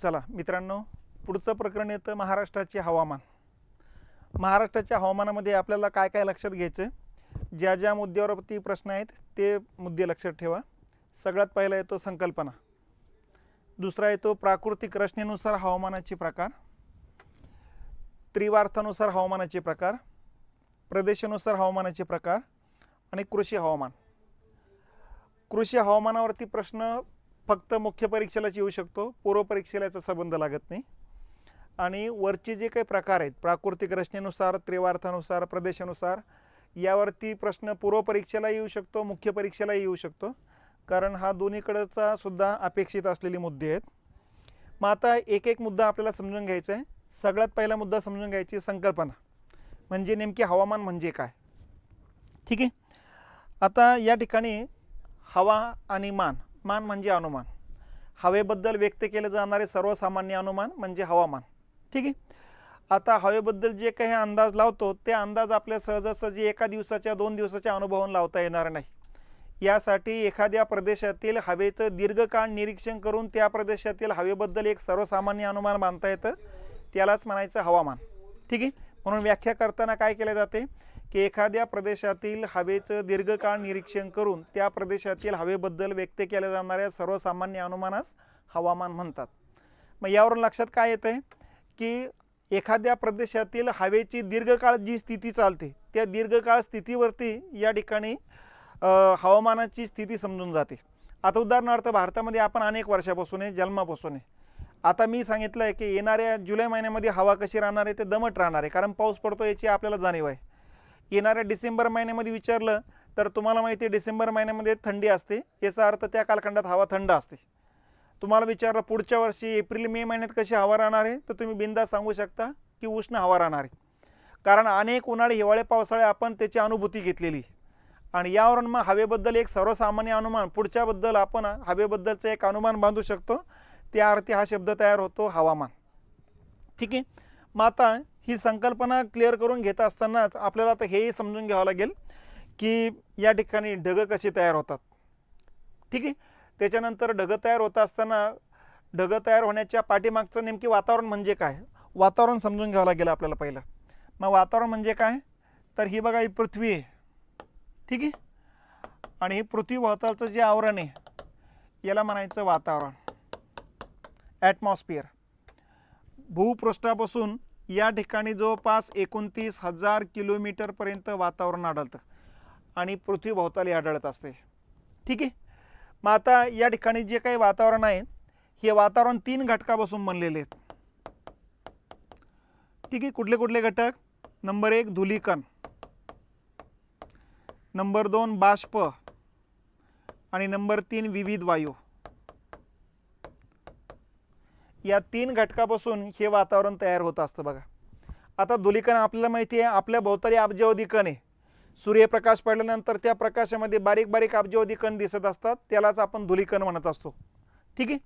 चला मित्रांनो पुढचं प्रकरण येतं महाराष्ट्राचे हवामान. महाराष्ट्राच्या हवामानामध्ये आपल्याला काय काय लक्षात घ्यायचं ज्या ज्या मुद्द्यावरती प्रश्न आहेत ते मुद्दे लक्षात ठेवा. सगळ्यात पहिला येतो संकल्पना. दुसरा येतो प्राकृतिक रचनेनुसार हवामानाचे प्रकार. त्रिवार्थानुसार हवामानाचे प्रकार. प्रदेशानुसार हवामानाचे प्रकार. आणि कृषी हवामान. कृषी हवामानावरती प्रश्न फक्त मुख्य परीक्षेलाच येऊ शकतो पूर्व परीक्षेला याचा संबंध लागत नाही. आणि वरचे जे काही प्रकार आहेत प्राकृतिक रचनेनुसार त्रिवार्थानुसार प्रदेशानुसार यावरती प्रश्न पूर्व परीक्षेला येऊ शकतो मुख्य परीक्षेला येऊ शकतो. कारण हा दोन्हीकडचा सुद्धा अपेक्षित असलेले मुद्दे आहेत. मग आता एक एक मुद्दा आपल्याला समजून घ्यायचा आहे. सगळ्यात पहिला मुद्दा समजून घ्यायची संकल्पना. म्हणजे नेमकी हवामान म्हणजे काय? ठीक आहे? आता या ठिकाणी हवा आणि मान मान म्हणजे अनुमान. हवेबद्दल व्यक्त केले जाणारे सर्वसामान्य अनुमान म्हणजे हवामान. ठीक आहे? आता हवेबद्दल जे काही अंदाज लावतो ते अंदाज आपल्या सहजासहजी एका दिवसाच्या दोन दिवसाच्या अनुभवाने लावता येणार नाही. यासाठी एखाद्या प्रदेशातील हवेचं दीर्घकाळ निरीक्षण करून त्या प्रदेशातील हवेबद्दल एक सर्वसामान्य अनुमान बांधता येतं. त्यालाच म्हणायचं हवामान. ठीक आहे? म्हणून व्याख्या करताना काय केले जाते? की एखाद्या प्रदेशातील हवेचं दीर्घकाळ निरीक्षण करून त्या प्रदेशातील हवेबद्दल व्यक्त केल्या जाणाऱ्या सर्वसामान्य अनुमानास हवामान म्हणतात. मग यावरून लक्षात काय येतं आहे की एखाद्या प्रदेशातील हवेची दीर्घकाळ जी स्थिती चालते त्या दीर्घकाळ स्थितीवरती या ठिकाणी हवामानाची स्थिती समजून जाते. आता उदाहरणार्थ भारतामध्ये आपण अनेक वर्षापासून आहे जन्मापासून आहे. आता मी सांगितलं आहे की येणाऱ्या जुलै महिन्यामध्ये हवा कशी राहणार आहे ते दमट राहणार आहे कारण पाऊस पडतो याची आपल्याला जाणीव आहे. येणाऱ्या डिसेंबर महिन्यामध्ये विचारलं तर तुम्हाला माहिती आहे डिसेंबर महिन्यामध्ये थंडी असते. याचा अर्थ त्या कालखंडात हवा थंड असते. तुम्हाला विचारलं पुढच्या वर्षी एप्रिल मे महिन्यात कशी हवा राहणार आहे? तर तुम्ही बिंदा सांगू शकता की उष्ण हवा राहणार आहे. कारण अनेक उन्हाळे हिवाळे पावसाळे आपण त्याची अनुभूती घेतलेली आहे. आणि यावरून मग हवेबद्दल एक सर्वसामान्य अनुमान पुढच्याबद्दल आपण हवेबद्दलचं एक अनुमान बांधू शकतो. त्या अर्थी हा शब्द तयार होतो हवामान. ठीक आहे? मग आता ही संकल्पना क्लिअर करून घेत असतानाच आपल्याला आता हेही समजून घ्यावं लागेल की या ठिकाणी ढगं कशी तयार होतात. ठीक आहे? त्याच्यानंतर ढगं तयार होत असताना ढगं तयार होण्याच्या पाठीमागचं नेमकी वातावरण म्हणजे काय? वातावरण समजून घ्यावं लागेल आपल्याला पहिलं. मग वातावरण म्हणजे काय? तर ही बघा ही पृथ्वी आहे. ठीक आहे? आणि हे पृथ्वी भोवतालचं जे आवरण आहे याला म्हणायचं वातावरण. ॲटमॉस्फिअर भूपृष्ठापासून या ठिकाणी जवळपास एकोणतीस हजार किलोमीटरपर्यंत वातावरण आढळतं आणि पृथ्वी भोवताली आढळत असते. ठीक आहे? मग आता या ठिकाणी जे काही वातावरण आहे हे वातावरण तीन घटकापासून बनलेले आहेत. ठीक आहे? कुठले कुठले घटक? नंबर एक धुलीकण. नंबर दोन बाष्प. आणि नंबर तीन विविध वायू. या तीन घटकापासून हे वातावरण तयार होत असतं बघा. आता धुलीकण आपल्याला माहिती आहे आपल्या भोवताली अब्जावधी कण. आहे सूर्यप्रकाश पडल्यानंतर त्या प्रकाशामध्ये बारीक बारीक अब्जावधी कण दिसत असतात त्यालाच आपण धुलीकण म्हणत असतो. ठीक आहे?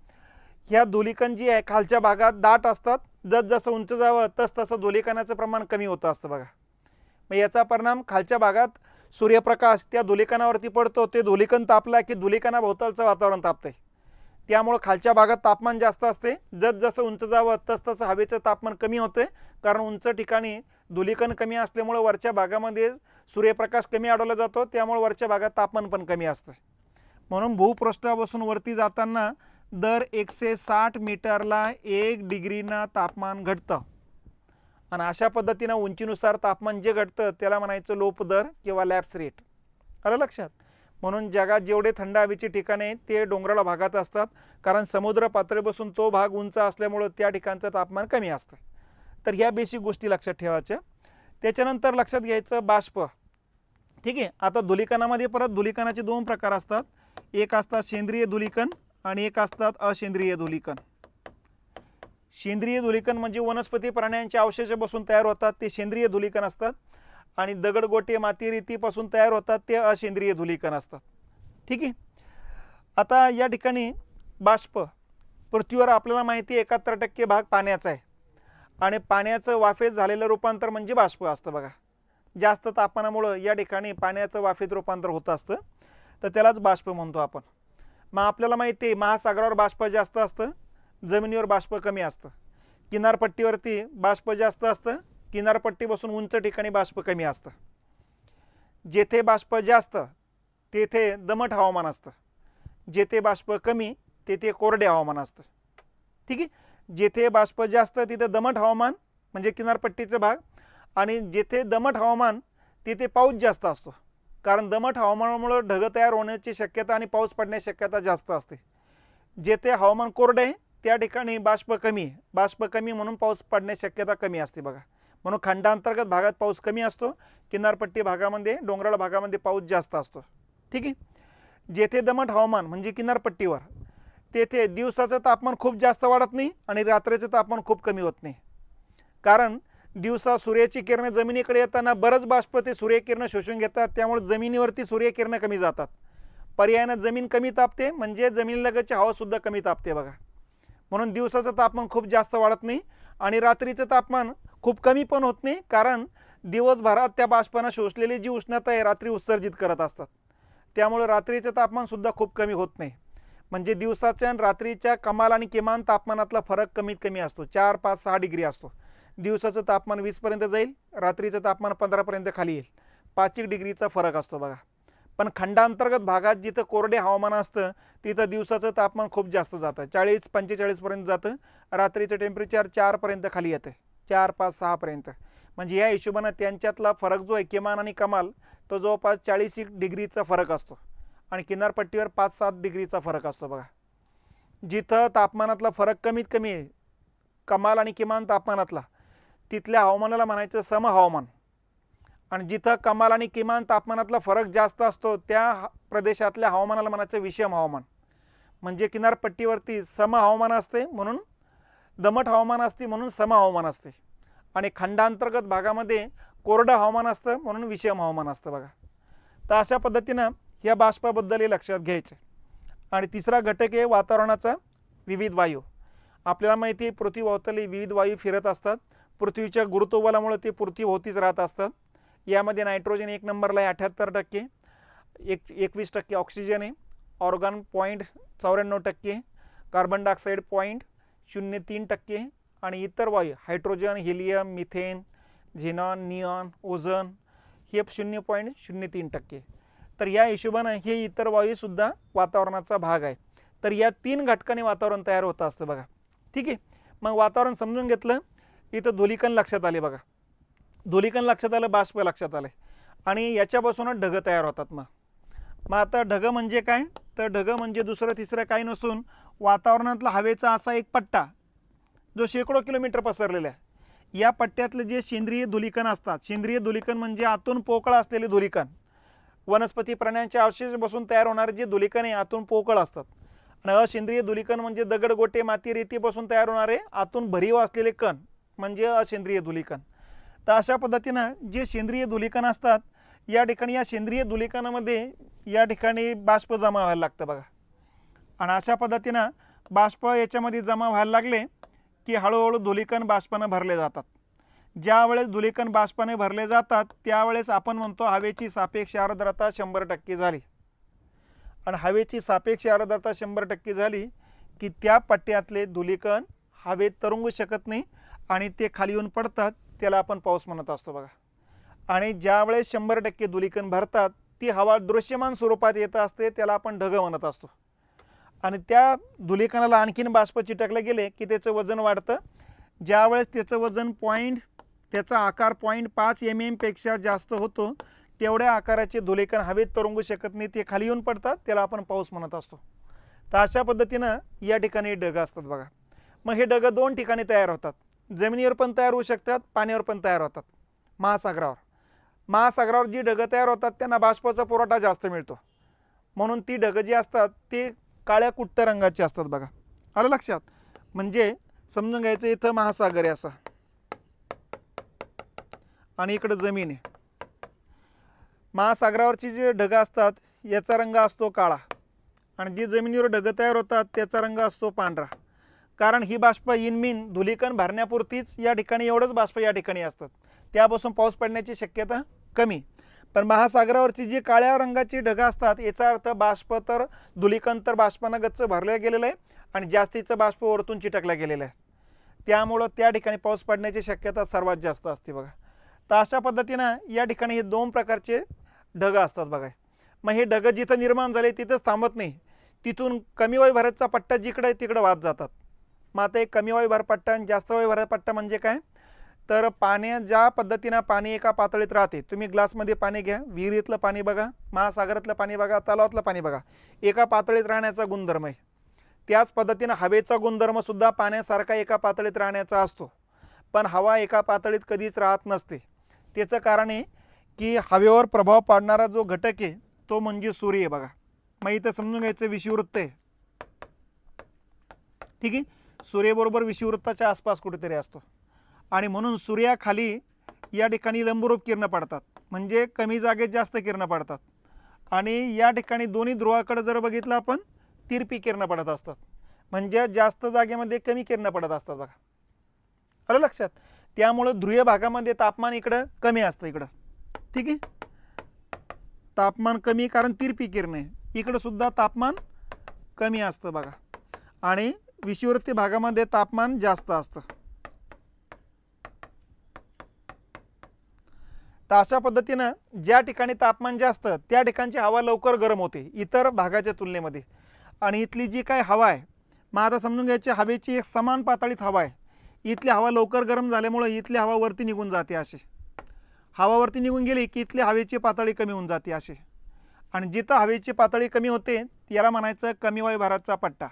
ह्या धुलीकण जी आहे खालच्या भागात दाट असतात जस जसं उंच जावं तस तसं धुलीकणाचं प्रमाण कमी होतं असतं बघा. मग याचा परिणाम खालच्या भागात सूर्यप्रकाश त्या धुलीकणावरती पडतो ते धुलीकण तापला की धुलीकणाभोवतालचं वातावरण तापतंय. त्यामुळं खालच्या भागात तापमान जास्त असते. जसजसं उंच जावं तसतसं हवेचं तापमान कमी होते. कारण उंच ठिकाणी धुलीकण कमी असल्यामुळं वरच्या भागामध्ये सूर्यप्रकाश कमी अडवला जातो. त्यामुळे वरच्या भागात तापमान पण कमी असतं. म्हणून भूपृष्ठापासून वरती जाताना दर एकशे साठ मीटरला एक डिग्रीनं तापमान घटतं. आणि अशा पद्धतीनं उंचीनुसार तापमान जे घटतं त्याला म्हणायचं लोप दर किंवा लॅप्स रेट. आलं लक्षात? म्हणून जगात जेवढे थंड हवेची ठिकाणे आहेत ते डोंगराळ भागात असतात. कारण समुद्र पातळीपासून तो भाग उंच असल्यामुळं त्या ठिकाणचं तापमान कमी असतं. तर ह्या बेसिक गोष्टी लक्षात ठेवायच्या. त्याच्यानंतर लक्षात घ्यायचं बाष्प. ठीक आहे? आता धुलिकणामध्ये परत धुलिकणाचे दोन प्रकार असतात. एक असतात सेंद्रिय धुलिकण आणि एक असतात असेंद्रिय धुलीकण. सेंद्रिय धुलिकण म्हणजे वनस्पती प्राण्यांच्या अवशेषापासून तयार होतात. ते सेंद्रिय धुलिकण असतात. आणि दगडगोटे माती रेतीपासून तयार होतात ते असेंद्रिय धुलीकण असतात. ठीक आहे? आता या ठिकाणी बाष्प पृथ्वीवर आपल्याला माहिती आहे एकाहत्तर टक्के भाग पाण्याचा आहे. आणि पाण्याचं वाफेत झालेलं रूपांतर म्हणजे बाष्प असतं बघा. जास्त तापमानामुळं या ठिकाणी पाण्याचं वाफेत रूपांतर होत असतं. तर त्यालाच बाष्प म्हणतो आपण. मग आपल्याला माहिती आहे महासागरावर बाष्प जास्त असतं जमिनीवर बाष्प कमी असतं. किनारपट्टीवरती बाष्प जास्त असतं किनारपट्टीपासून उंच ठिकाणी बाष्प कमी असतं. जेथे बाष्प जास्त तेथे दमट हवामान असतं. जेथे बाष्प कमी तेथे कोरडे हवामान असतं. ठीक आहे? जेथे बाष्प जास्त तिथे दमट हवामान म्हणजे किनारपट्टीचा भाग आणि जेथे दमट हवामान तिथे पाऊस जास्त असतो. कारण दमट हवामानामुळं ढगं तयार होण्याची शक्यता आणि पाऊस पडण्याची शक्यता जास्त असते. जेथे हवामान कोरडे आहे त्या ठिकाणी बाष्प कमी आहे. बाष्प कमी म्हणून पाऊस पडण्याची शक्यता कमी असते बघा. म्हणून खंडांतर्गत भागात पाऊस कमी असतो. किनारपट्टी भागामध्ये डोंगराळ भागामध्ये पाऊस जास्त असतो. ठीक आहे? जेथे दमट हवामान म्हणजे किनारपट्टीवर तेथे दिवसाचं तापमान खूप जास्त वाढत नाही आणि रात्रीचं तापमान खूप कमी होत नाही. कारण दिवसा सूर्याची किरणं जमिनीकडे येताना बरंच बाष्प ते सूर्यकिरणं शोषून घेतात त्यामुळे जमिनीवरती सूर्यकिरणं कमी जातात. पर्यायानं जमीन कमी तापते म्हणजे जमिनीलगतची हवासुद्धा कमी तापते बघा. म्हणून दिवसाचं तापमान खूप जास्त वाढत नाही आणि रात्रीचं तापमान खूप कमी पण होत नाही कारण दिवसभरात त्या बाष्पानं शोषलेली जी उष्णता आहे रात्री उत्सर्जित करत असतात. त्यामुळे रात्रीचं तापमानसुद्धा खूप कमी होत नाही. म्हणजे दिवसाच्या आणि रात्रीच्या कमाल आणि किमान तापमानातला फरक कमीत कमी असतो. चार पाच सहा डिग्री असतो. दिवसाचं तापमान वीसपर्यंत जाईल रात्रीचं तापमान पंधरापर्यंत खाली येईल. पाच एक डिग्रीचा फरक असतो बघा. पण खंडांतर्गत भागात जिथं कोरडे हवामान असतं तिथं दिवसाचं तापमान खूप जास्त जातं. चाळीस पंचेचाळीसपर्यंत जातं. रात्रीचं टेम्परेचर चारपर्यंत खाली येतं. चार पाच सहापर्यंत म्हणजे या हिशोबानं त्यांच्यातला फरक जो आहे किमान आणि कमाल तो जवळपास चाळीस एक डिग्रीचा फरक असतो. आणि किनारपट्टीवर पाच सात डिग्रीचा फरक असतो बघा. जिथं तापमानातला फरक कमीत कमी आहे कमाल आणि किमान तापमानातला तिथल्या हवामानाला म्हणायचं सम हवामान. आणि जिथं कमाल आणि किमान तापमानातला फरक जास्त असतो त्या प्रदेशातल्या हवामानाला म्हणायचं विषम हवामान. म्हणजे किनारपट्टीवरती सम हवामान असते म्हणून दमट हवामान असते म्हणून सम हवामान असते. आणि खंडांतर्गत भागामध्ये कोरडं हवामान असतं म्हणून विषम हवामान असतं बघा. तर अशा पद्धतीनं या बाष्पाबद्दलही लक्षात घ्यायचं. आणि तिसरा घटक आहे वातावरणाचा विविध वायू. आपल्याला माहिती आहे पृथ्वीभोवताली विविध वायू फिरत असतात. पृथ्वीच्या गुरुत्वबलामुळे ते पृथ्वीभोवतीच राहत असतात. यामध्ये नायट्रोजन एक नंबरला आहे अठ्याहत्तर टक्के. एक एकवीस टक्के ऑक्सिजन आहे. ऑर्गन पॉईंट चौऱ्याण्णव टक्के. कार्बन डायऑक्साईड पॉईंट शून्य तीन टक्के आणि इतर वायू hydrogen helium methane xenon neon ozone हे शून्य पॉईंट शून्य तीन टक्के तर या हिशोबानं हे इतर वायूसुद्धा वातावरणाचा भाग आहे. तर या तीन घटकाने वातावरण तयार होतं असतं बघा. ठीक आहे? मग वातावरण समजून घेतलं इथं धुलीकण लक्षात आले बघा. धुलीकण लक्षात आलं बाष्प लक्षात आलं आणि याच्यापासूनच ढगं तयार होतात मग. मग आता ढगं म्हणजे काय? तर ढगं म्हणजे दुसरं तिसरं काही नसून वातावरणातला हवेचा असा एक पट्टा जो शेकडो किलोमीटर पसरलेला आहे. या पट्ट्यातले जे सेंद्रिय धुलिकण असतात सेंद्रिय धुलीकण म्हणजे आतून पोकळ असलेले धुलीकण. वनस्पती प्राण्यांच्या अवशेष बसून तयार होणारे जे धुलिकण आहे आतून पोकळ असतात. आणि असेंद्रिय धुलीकण म्हणजे दगड गोटे माती रेतीपासून तयार होणारे आतून भरीव असलेले कण म्हणजे असेंद्रिय धुलीकण. तर अशा पद्धतीनं जे सेंद्रिय धुलिकण असतात या ठिकाणी या सेंद्रिय धुलिकणामध्ये या ठिकाणी बाष्प जमा व्हायला लागतं बघा. आणि अशा पद्धतीनं बाष्प याच्यामध्ये जमा व्हायला लागले की हळूहळू धुलीकण बाष्पानं भरले जातात. ज्यावेळेस धुलीकण बाष्पाने भरले जातात त्यावेळेस आपण म्हणतो हवेची सापेक्ष आर्द्रता शंभर टक्के झाली. आणि हवेची सापेक्ष आर्द्रता शंभर टक्के झाली की त्या पट्ट्यातले धुलीकण हवेत तरंगू शकत नाही आणि ते खाली येऊन पडतात त्याला आपण पाऊस म्हणत असतो बघा. आणि ज्यावेळेस शंभर टक्के धुलीकण भरतात ती हवा दृश्यमान स्वरूपात येत असते त्याला आपण ढगं म्हणत असतो. आणि त्या धुलीकणाला आणखीन बाष्प चिटकले गेले की त्याचं वजन वाढतं. ज्यावेळेस त्याचं वजन पॉईंट त्याचा आकार पॉईंट पाच एम एमपेक्षा जास्त होतो तेवढ्या आकाराचे धुलेकण हवेत तरंगू शकत नाही ते खाली येऊन पडतात त्याला आपण पाऊस म्हणत असतो. तर अशा पद्धतीनं या ठिकाणी ढगं असतात बघा. मग हे ढगं दोन ठिकाणी तयार होतात. जमिनीवर पण तयार होऊ शकतात पाण्यावर पण तयार होतात. महासागरावर. महासागरावर जी ढगं तयार होतात त्यांना बाष्पाचा पुरवठा जास्त मिळतो. म्हणून ती ढगं जी असतात ते काळ्या कुट्ट्या रंगाची असतात बघा. आलं लक्षात? म्हणजे समजून घ्यायचं इथं महासागर आहे असा. आणि इकडं जमीन आहे. महासागरावरची जे ढगं असतात याचा रंग असतो काळा. आणि जी जमिनीवर ढगं तयार होतात त्याचा रंग असतो पांढरा. कारण ही बाष्प इनमिन धुलीकण भरण्यापुरतीच या ठिकाणी एवढंच बाष्प या ठिकाणी असतात. त्यापासून पाऊस पडण्याची शक्यता कमी. पण महासागरावरची जी काळ्या रंगाची ढगं असतात याचा अर्थ बाष्प तर धुलिकंतर बाष्पानं गच्च भरलं गेलेलं आहे आणि जास्तीचं बाष्प वरतून चिटकला गेलेलं आहे त्यामुळं त्या ठिकाणी पाऊस पडण्याची शक्यता सर्वात जास्त असते बघा. तर अशा पद्धतीनं या ठिकाणी हे दोन प्रकारचे ढगं असतात बघा. मग हे ढगं जिथं निर्माण झाले तिथंच थांबत नाही. तिथून कमी वायुभाराचा पट्टा जिकडे आहे तिकडं वाद जातात. मग आता एक कमी वायुभार पट्टा आणि जास्त वायुभार पट्टा म्हणजे काय? तर पाण्या ज्या पद्धतीनं पाणी एका पातळीत राहते तुम्ही ग्लासमध्ये पाणी घ्या विहिरीतलं पाणी बघा महासागरातलं पाणी बघा तलावातलं पाणी बघा एका पातळीत राहण्याचा गुणधर्म आहे. त्याच पद्धतीनं हवेचा गुणधर्मसुद्धा पाण्यासारखा एका पातळीत राहण्याचा असतो. पण हवा एका पातळीत कधीच राहत नसते. त्याचं कारण आहे की हवेवर प्रभाव पाडणारा जो घटक आहे तो म्हणजे सूर्य आहे बघा. मग इथं समजून घ्यायचं विषुवृत्त आहे. ठीक आहे? सूर्यबरोबर विषुवृत्ताच्या आसपास कुठेतरी असतो. आणि म्हणून सूर्याखाली या ठिकाणी लंबरूप किरणं पडतात. म्हणजे कमी जागेत जास्त किरणं पडतात. आणि या ठिकाणी दोन्ही ध्रुवाकडे जर बघितलं आपण तिरपी किरणं पडत असतात. म्हणजे जास्त जागेमध्ये कमी किरणं पडत असतात बघा. आलं लक्षात? त्यामुळं ध्रुवीय भागामध्ये तापमान इकडं कमी असतं इकडं. ठीक आहे? तापमान कमी कारण तिरपी किरणे आहे. इकडं सुद्धा तापमान कमी असतं बघा. आणि विषुवृत्ती भागामध्ये तापमान जास्त असतं. तर अशा पद्धतीनं ज्या ठिकाणी तापमान जास्त त्या ठिकाणची हवा लवकर गरम होते इतर भागाच्या तुलनेमध्ये. आणि इथली जी काय हवा आहे मग आता समजून घ्यायची हवेची एक समान पातळीत हवा आहे. इथली हवा लवकर गरम झाल्यामुळं इथली हवा वरती निघून जाते अशी. हवावरती निघून गेली की इथली हवेची पातळी कमी होऊन जाते अशी. आणि जिथं हवेची पातळी कमी होते याला म्हणायचं कमी वायुभाराचा पट्टा.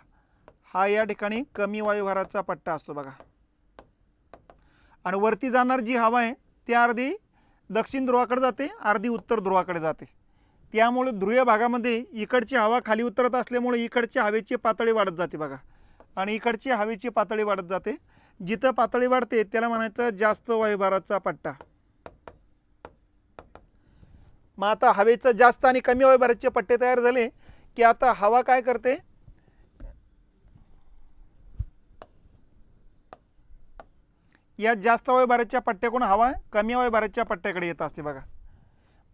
हा या ठिकाणी कमी वायुभाराचा पट्टा असतो बघा. आणि वरती जाणार जी हवा आहे त्या अर्धी दक्षिण ध्रुवाकडे जाते अर्धी उत्तर ध्रुवाकडे जाते. त्यामुळे ध्रुवीय भागामध्ये इकडची हवा खाली उतरत असल्यामुळे इकडची हवेची पातळी वाढत जाते बघा. आणि इकडची हवेची पातळी वाढत जाते. जिथं पातळी वाढते त्याला म्हणायचं जास्त वायुभाराचा पट्टा. मग आता हवेचं जास्त आणि कमी वायुभाराचे पट्टे तयार झाले की आता हवा काय करते? या जास्त वयभाराच्या पट्ट्याकडून हवा कमी वयभाराच्या पट्ट्याकडे येत असते बघा.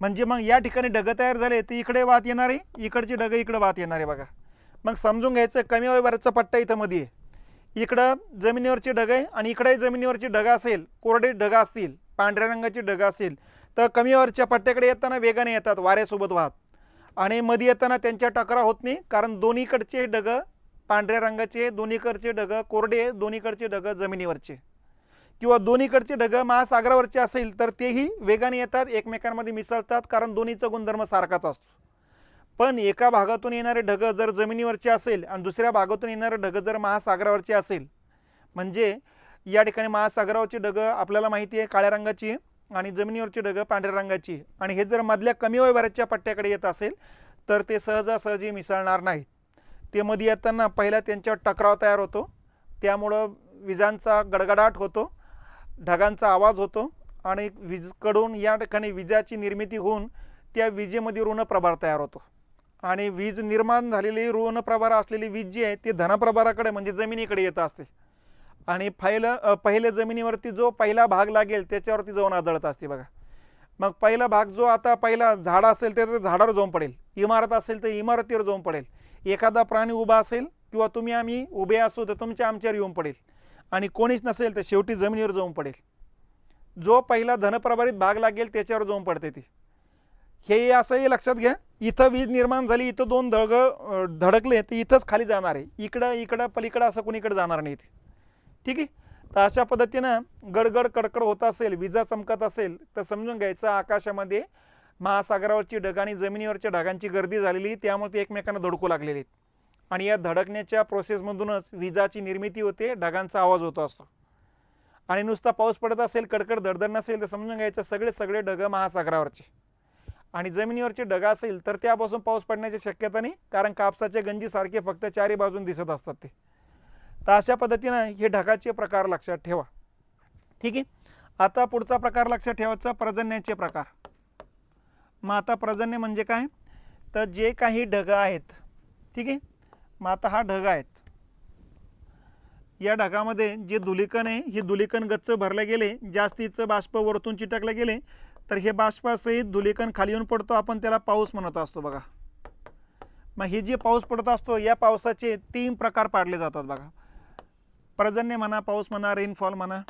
म्हणजे मग या ठिकाणी ढगं तयार झाले तर इकडे वाहत येणार आहे इकडची ढगं इकडे वाहत येणार आहे बघा. मग समजून घ्यायचं कमी वयभाराचा पट्टा इथं मध्ये आहे. इकडं जमिनीवरची ढग आहे आणि इकडे जमिनीवरची ढग असेल कोरडे ढग असतील पांढऱ्या रंगाची ढग असेल तर कमी वरच्या पट्ट्याकडे येताना वेगाने येतात वाऱ्यासोबत वाहत. आणि मध्ये येताना त्यांच्या टकरा होत नाही कारण दोन्हीकडचे ढगं पांढऱ्या रंगाचे दोन्हीकडचे ढगं कोरडे दोन्हीकडचे ढगं जमिनीवरचे. किंवा दोन्हीकडचे ढगं महासागरावरचे असेल तर तेही वेगाने येतात एकमेकांमध्ये मिसळतात कारण दोन्हीचा गुणधर्म सारखाच असतो. पण एका भागातून येणारे ढगं जर जमिनीवरचे असेल आणि दुसऱ्या भागातून येणारे ढगं जर महासागरावरचे असेल म्हणजे या ठिकाणी महासागरावरची ढगं आपल्याला माहिती आहे काळ्या रंगाची आणि जमिनीवरची ढगं पांढऱ्या रंगाची आणि हे जर मधल्या कमी वयभराच्या पट्ट्याकडे येत असेल तर ते सहजासहजी मिसळणार नाहीत. ते मध्ये येताना पहिला त्यांच्यावर टकराव तयार होतो. त्यामुळं विजांचा गडगडाट होतो. ढगांचा आवाज होतो आणि वीजकडून या ठिकाणी विजाची निर्मिती होऊन त्या विजेमध्ये ऋणप्रभार तयार होतो. आणि वीज निर्माण झालेली ऋणप्रभार असलेली वीज जी आहे ती धनप्रभाराकडे म्हणजे जमिनीकडे येत असते. आणि पहिलं पहिल्या पहिले जमिनीवरती जो पहिला भाग लागेल त्याच्यावरती जाऊन आदळत असते बघा. मग पहिला भाग जो आता पहिला झाड असेल तर ते झाडावर जाऊन पडेल. इमारत असेल तर इमारतीवर जाऊन पडेल. एखादा प्राणी उभा असेल किंवा तुम्ही आम्ही उभे असू तर तुमच्या आमच्यावर येऊन पडेल. आणि कोणीच नसेल तर शेवटी जमिनीवर जाऊन पडेल. जो पहिला धनप्रभारित भाग लागेल त्याच्यावर जाऊन पडते ती. हे असंही लक्षात घ्या इथं वीज निर्माण झाली इथं दोन धडग धडकले तर इथंच खाली जाणार आहे. इकडं इकडं पलीकडं असं कुणीकडे जाणार नाही ठीक आहे? तर अशा पद्धतीनं गडगड कडकड होत असेल विजा चमकत असेल तर समजून घ्यायचं आकाशामध्ये महासागरावरची ढग आणि जमिनीवरच्या ढगांची गर्दी झालेली त्यामुळे ते एकमेकांना धडकू लागलेले आहेत. आणि या धडकण्याच्या प्रोसेसमधूनच विजाची निर्मिती होते ढगांचा आवाज होतो असतो. आणि नुसता पाऊस पडत असेल कडकड धडधड नसेल तर समजून घ्यायचं सगळे सगळे ढग महासागरावरचे. आणि जमिनीवरचे ढग असेल तर त्यापासून पाऊस पडण्याची शक्यता नाही कारण कापसाच्या गंजीसारखे फक्त चारी बाजून दिसत असतात ते. तर अशा पद्धतीनं हे ढगाचे प्रकार लक्षात ठेवा. ठीक आहे? आता पुढचा प्रकार लक्षात ठेवायचा प्रजन्याचे प्रकार. मग आता प्रजन्य म्हणजे काय? तर जे काही ढग आहेत ठीक आहे? मग आता हा ढग आहेत. या ढगामध्ये जे धुलिकण आहे हे धुलिकण गच्च भरले गेले जास्तीचं बाष्प वरतून चिटकले गेले तर हे बाष्पासहित धुलिकण खाली येऊन पडतो आपण त्याला पाऊस म्हणत असतो बघा. मग हे जे पाऊस पडत असतो या पावसाचे तीन प्रकार पाडले जातात बघा. पर्जन्य म्हणा पाऊस म्हणा रेनफॉल म्हणा.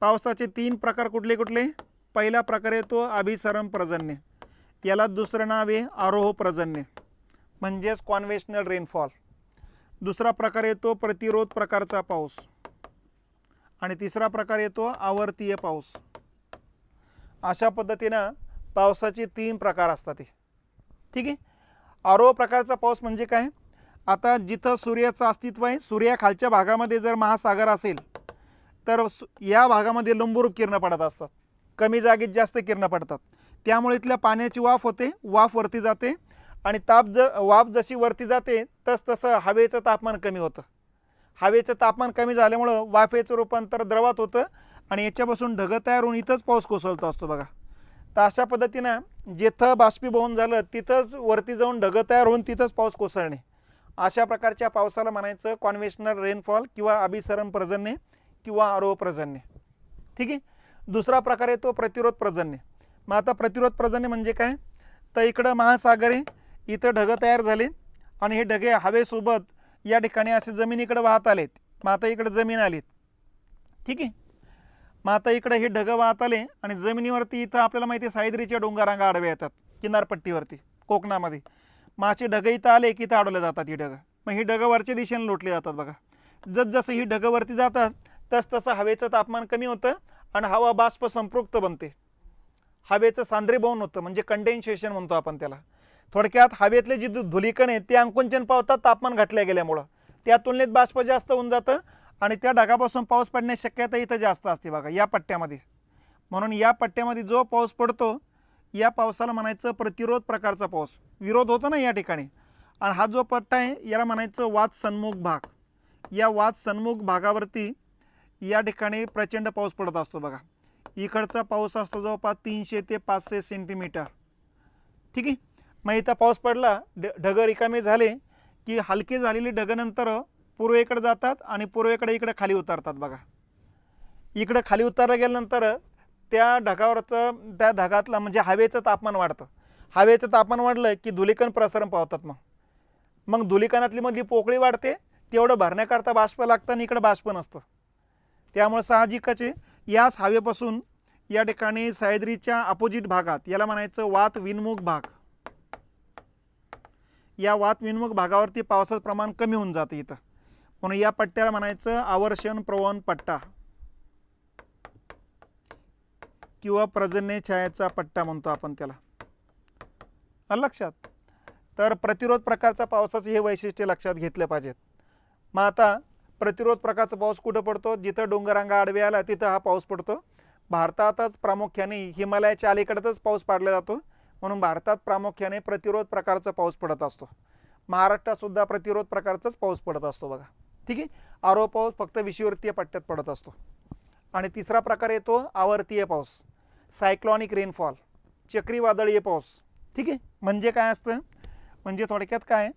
पावसाचे तीन प्रकार कुठले कुठले? पहिला प्रकार येतो अभिसरण पर्जन्य. याला दुसरं नाव आहे आरोह पर्जन्य. म्हणजेच कॉन्व्हेशनल रेनफॉल दुसरा प्रकार येतो प्रतिरोध प्रकारचा पाऊस. आणि तिसरा प्रकार येतो आवर्तीय पाऊस. अशा पद्धतीनं पावसाचे तीन प्रकार असतात ते ठीक आहे? आरोह प्रकारचा पाऊस म्हणजे काय? आता जिथं सूर्याचं अस्तित्व आहे सूर्याखालच्या भागामध्ये जर महासागर असेल तर सु- या भागामध्ये लंबरूप किरणं पडत असतात. कमी जागेत जास्त किरणं पडतात. त्यामुळे इथल्या पाण्याची वाफ होते वाफ वरती जाते आणि ताप ज वाफ जशी वरती जाते तस तसं हवेचं तापमान कमी होतं. हवेचं तापमान कमी झाल्यामुळं वाफेचं रूपांतर द्रवात होतं आणि याच्यापासून ढगं तयार होऊन इथंच पाऊस कोसळतो असतो बघा. तर अशा पद्धतीनं जिथं बाष्पीभवन झालं तिथंच वरती जाऊन ढगं तयार होऊन तिथंच पाऊस कोसळणे. अशा प्रकारच्या पावसाला म्हणायचं कॉन्व्हेशनल रेनफॉल किंवा अभिसरण पर्जन्य किंवा आरोह पर्जन्य. ठीक आहे? दुसरा प्रकार आहे तो प्रतिरोध पर्जन्य. मग आता प्रतिरोध पर्जन्य म्हणजे काय? तर इकडं महासागर आहे इथं ढगं तयार झाले आणि हे ढगे हवेसोबत या ठिकाणी असे जमिनीकडे वाहत आलेत. मग आता इकडे जमीन आलीत. ठीक आहे? माता इकडे हे ढगं वाहत आले आणि जमिनीवरती इथं आपल्याला माहिती आहे सायद्रीच्या डोंगरांगा आडव्या येतात किनारपट्टीवरती कोकणामध्ये. मासे ढग ढगं इथं आले की इथं अडवले जातात ही ढगं. मग ही ढगं वरच्या दिशेने लोटली जातात बघा. जस जसं ही ढगं वरती जातात तस तसं हवेचं तापमान कमी होतं आणि हवा बाष्प संपृक्त बनते. हवेचं सांद्रीभवन होतं म्हणजे कंडेन्सेशन म्हणतो आपण त्याला. थोडक्यात हवेतले जे धुलीकण आहेत ते अंकुंचन पावतात तापमान घटल्या गेल्यामुळं. त्या तुलनेत बाष्प जास्त होऊन जातं आणि त्या ढगापासून पाऊस पडण्याची शक्यता इथं जास्त असते बघा या पट्ट्यामध्ये. म्हणून या पट्ट्यामध्ये जो पाऊस पडतो या पावसाला म्हणायचं प्रतिरोध प्रकारचा पाऊस. विरोध होतो ना या ठिकाणी. आणि हा जो पट्टा आहे याला म्हणायचं वाद सन्मुख भाग. या वाद सन्मुख भागावरती या ठिकाणी प्रचंड पाऊस पडत असतो बघा. इकडचा पाऊस असतो जवळपास तीनशे ते पाचशे सेंटीमीटर. ठीक आहे? मग इथं पाऊस पडला ड ढगं रिकामे झाले की हलकी झालेली ढगनंतर पूर्वेकडे जातात आणि पूर्वेकडे इकडे खाली उतरतात बघा. इकडं खाली उतरलं गेल्यानंतर त्या ढगावरचं त्या ढगातला म्हणजे हवेचं तापमान वाढतं. हवेचं तापमान वाढलं की धुलिकण प्रसरण पावतात मग. मग धुलिकणातली मधली पोकळी वाढते तेवढं भरण्याकरता बाष्प लागतं आणि इकडं बाष्प नसतं. त्यामुळे साहजिकच आहे याच हवेपासून या ठिकाणी सह्याद्रीच्या अपोजिट भागात याला म्हणायचं वात विनमुख भाग. या वातविनिमुख भागावरती पावसाचं प्रमाण कमी होऊन जातं इथं. म्हणून या पट्ट्याला म्हणायचं आवर्षण प्रवण पट्टा. किंवा प्रजन्य छायाचा पट्टा म्हणतो आपण त्याला. लक्षात? तर प्रतिरोध प्रकारचा पावसाचं हे वैशिष्ट्य लक्षात घेतलं पाहिजेत. मग आता प्रतिरोध प्रकारचा पाऊस कुठं पडतो? जिथं डोंगरांगा आडवे आला तिथं हा पाऊस पडतो. भारतातच प्रामुख्याने हिमालयाच्या अलीकडतच पाऊस पाडला जातो. म्हणून भारतात प्रामुख्याने प्रतिरोध प्रकारचा पाऊस पडत असतो. महाराष्ट्रातसुद्धा प्रतिरोध प्रकारचाच पाऊस पडत असतो बघा. ठीक आहे? आरो पाऊस फक्त विषुवृत्तीय पट्ट्यात पडत असतो. आणि तिसरा प्रकार येतो आवर्तीय पाऊस. सायक्लॉनिक रेनफॉल चक्रीवादळीय पाऊस. ठीक आहे? म्हणजे काय असतं? म्हणजे थोडक्यात काय?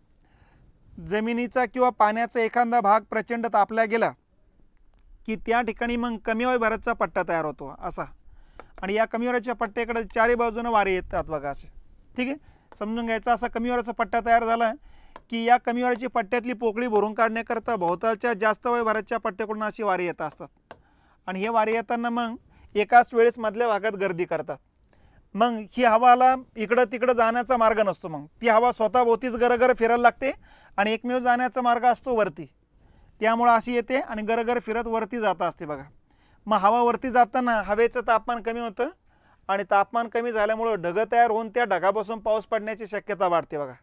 जमिनीचा किंवा पाण्याचा एखादा भाग प्रचंड तापला गेला की त्या ठिकाणी मग कमी वयभराचा पट्टा तयार होतो. असा. आणि या कमी वराच्या पट्ट्याकडे चारही बाजूनं वारे येतात बघा असे. ठीक आहे? समजून घ्यायचा असा कमी वराचा पट्टा तयार झाला की या कमी वराची पट्ट्यातली पोकळी भरून काढण्याकरता भोवतालच्या जास्त वयभराच्या पट्ट्याकडून अशी वारे येत असतात. आणि हे वारे येताना मग एकाच वेळेस मधल्या भागात गर्दी करतात. मग ही हवाला इकडं तिकडं जाण्याचा मार्ग नसतो मग. ती हवा स्वतःभोवतीच गरगर फिरायला लागते आणि एकमेव जाण्याचा मार्ग असतो वरती. त्यामुळं अशी येते आणि गरगर फिरत वरती जात असते बघा. मग हवावरती जाताना हवेचं तापमान कमी होतं आणि तापमान कमी झाल्यामुळं ढगं तयार होऊन त्या ढगापासून पाऊस पडण्याची शक्यता वाढते बघा.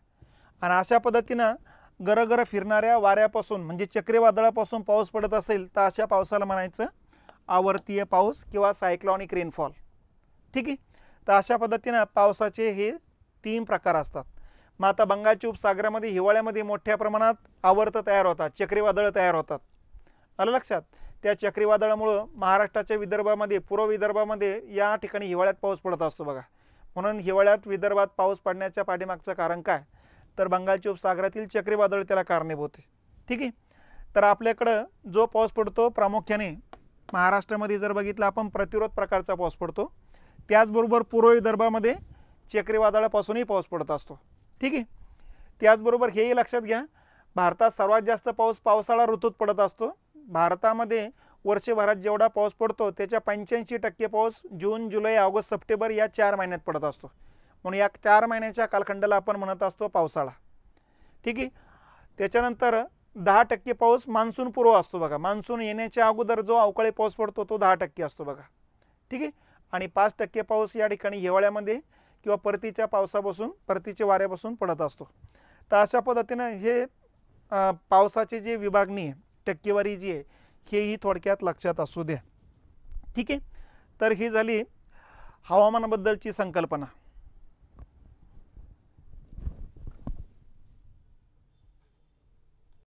आणि अशा पद्धतीनं गरगर फिरणाऱ्या वाऱ्यापासून म्हणजे चक्रीवादळापासून पाऊस पडत असेल तर अशा पावसाला म्हणायचं आवर्तीय पाऊस किंवा सायक्लॉनिक रेनफॉल. ठीक आहे? तर अशा पद्धतीनं पावसाचे हे तीन प्रकार असतात. मग आता बंगालच्या उपसागरामध्ये हिवाळ्यामध्ये मोठ्या प्रमाणात आवर्त तयार होतात चक्रीवादळं तयार होतात. आलं लक्षात? त्या चक्रीवादळामुळं महाराष्ट्राच्या विदर्भामध्ये पूर्व विदर्भामध्ये या ठिकाणी हिवाळ्यात पाऊस पडत असतो बघा. म्हणून हिवाळ्यात विदर्भात पाऊस पडण्याच्या पाठीमागचं कारण काय? तर बंगालच्या उपसागरातील चक्रीवादळ त्याला कारणीभूत आहे. ठीक आहे? तर आपल्याकडं जो पाऊस पडतो प्रामुख्याने महाराष्ट्रामध्ये जर बघितलं आपण प्रतिरोध प्रकारचा पाऊस पडतो. त्याचबरोबर पूर्व विदर्भामध्ये चक्रीवादळापासूनही पाऊस पडत असतो. ठीक आहे? त्याचबरोबर हेही लक्षात घ्या भारतात सर्वात जास्त पाऊस पावसाळा ऋतूत पडत असतो. भारतामध्ये वर्षभरात जेवढा पाऊस पडतो त्याच्या पंच्याऐंशी टक्के पाऊस जून जुलै ऑगस्ट सप्टेंबर या चार महिन्यात पडत असतो. म्हणून या चार महिन्याच्या कालखंडाला आपण म्हणत असतो पावसाळा. ठीक आहे? त्याच्यानंतर दहा टक्के पाऊस मान्सून पूर्व असतो बघा. मान्सून येण्याच्या अगोदर जो अवकाळी पाऊस पडतो तो दहा टक्के असतो बघा. ठीक आहे? आणि पाच टक्के पाऊस या ठिकाणी हिवाळ्यामध्ये किंवा परतीच्या पावसापासून परतीच्या वाऱ्यापासून पडत असतो. तर अशा पद्धतीनं हे पावसाचे पावसाची जी विभागणी आहे टक्केवारी जी आहे हेही थोडक्यात लक्षात असू द्या. ठीक आहे? तर ही झाली हवामानाबद्दलची संकल्पना.